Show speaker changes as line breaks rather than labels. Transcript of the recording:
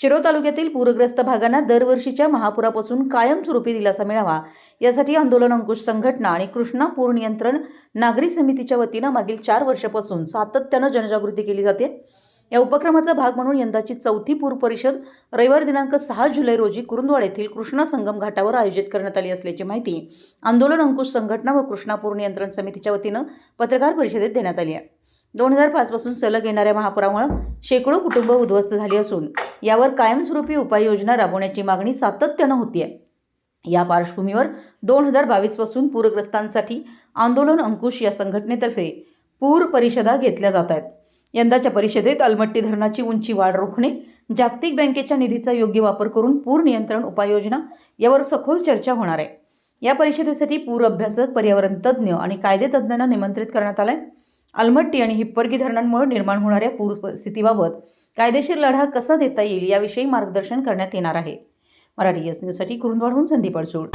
शिरो तालुक्यातील पूरग्रस्त भागांना दरवर्षीच्या महापुरापासून कायमस्वरूपी दिलासा मिळावा. यासाठी आंदोलन अंकुश संघटना आणि कृष्णा पूर नियंत्रण नागरी समितीच्या वतीनं मागील चार वर्षापासून सातत्यानं जनजागृती केली जाते. या उपक्रमाचा भाग म्हणून यंदाची चौथी पूर परिषद रविवार दिनांक सहा जुलै रोजी कुरुंदवाड येथील कृष्णा संगम घाटावर आयोजित करण्यात आली असल्याची माहिती आंदोलन अंकुश संघटना व कृष्णापूर नियंत्रण समितीच्या वतीनं पत्रकार परिषदेत देण्यात आली आहे. दोन हजार पाचपासून सलग येणाऱ्या महापुरामुळं शेकडो कुटुंब उद्ध्वस्त झाली असून यावर कायमस्वरूपी उपाययोजना राबवण्याची मागणी सातत्यानं होती आहे या पार्श्वभूमीवर दोन हजार बावीसपासून पूरग्रस्तांसाठी आंदोलन अंकुश या संघटनेतर्फे पूर परिषदा घेतल्या जात आहेत. यंदाच्या परिषदेत अलमट्टी धरणाची उंची वाढ रोखणे जागतिक बँकेच्या निधीचा योग्य वापर करून पूर नियंत्रण उपाययोजना यावर सखोल चर्चा होणार आहे. या परिषदेसाठी पूर अभ्यासक पर्यावरण तज्ज्ञ आणि कायदे तज्ज्ञांना निमंत्रित करण्यात आलंय. अलमट्टी आणि हिप्परगी धरणांमुळे निर्माण होणाऱ्या पूरस्थितीबाबत कायदेशीर लढा कसा देता येईल याविषयी मार्गदर्शन करण्यात येणार आहे. मराठी एस न्यूजसाठी कुरुंदवाडहून संदीप अडसूळ.